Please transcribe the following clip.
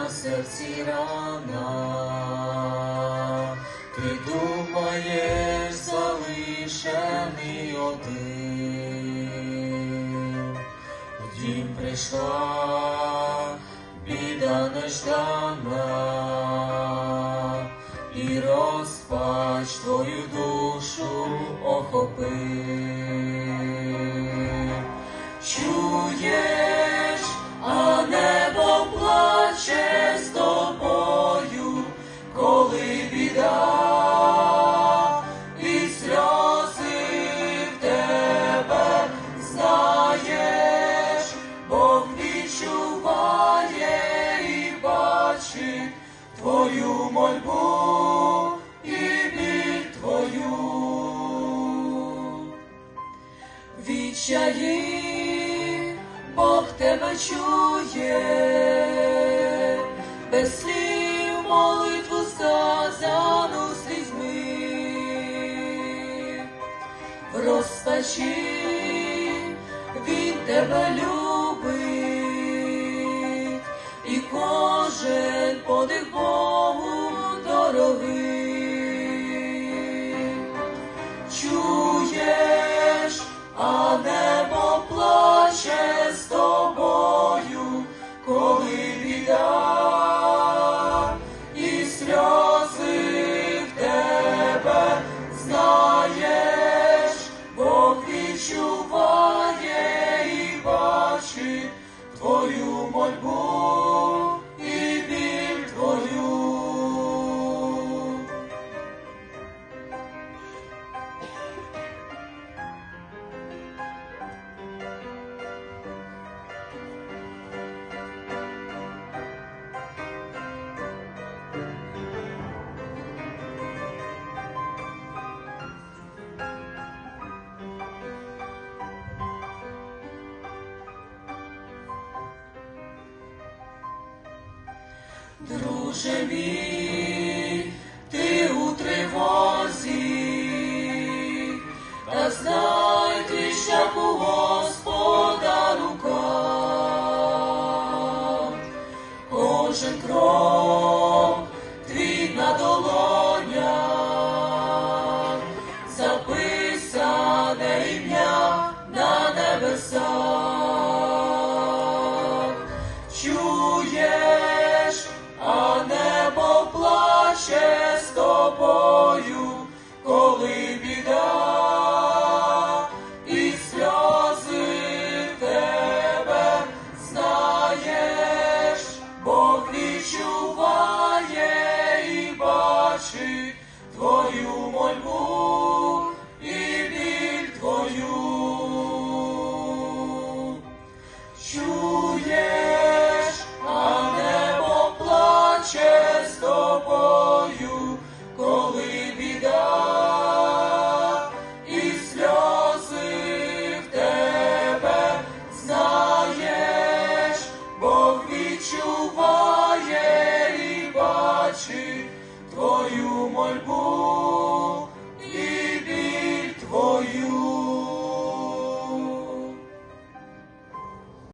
на серці рана, ти думаєш, залишений один. В дім прийшла біда неждана, і розпач твою душу охопив. Тебе чує, без слів молитву сказану слізьми, в розпачі він тебе любить, і кожен подих Богу Друже мій, ти у тривозі, та знай ти, що у Господа бачить твою мольбу і біль твою. Чуєш, а небо плаче з тобою, коли біда і сльози в тебе знаєш, Бог відчуває і бачить твою мольбу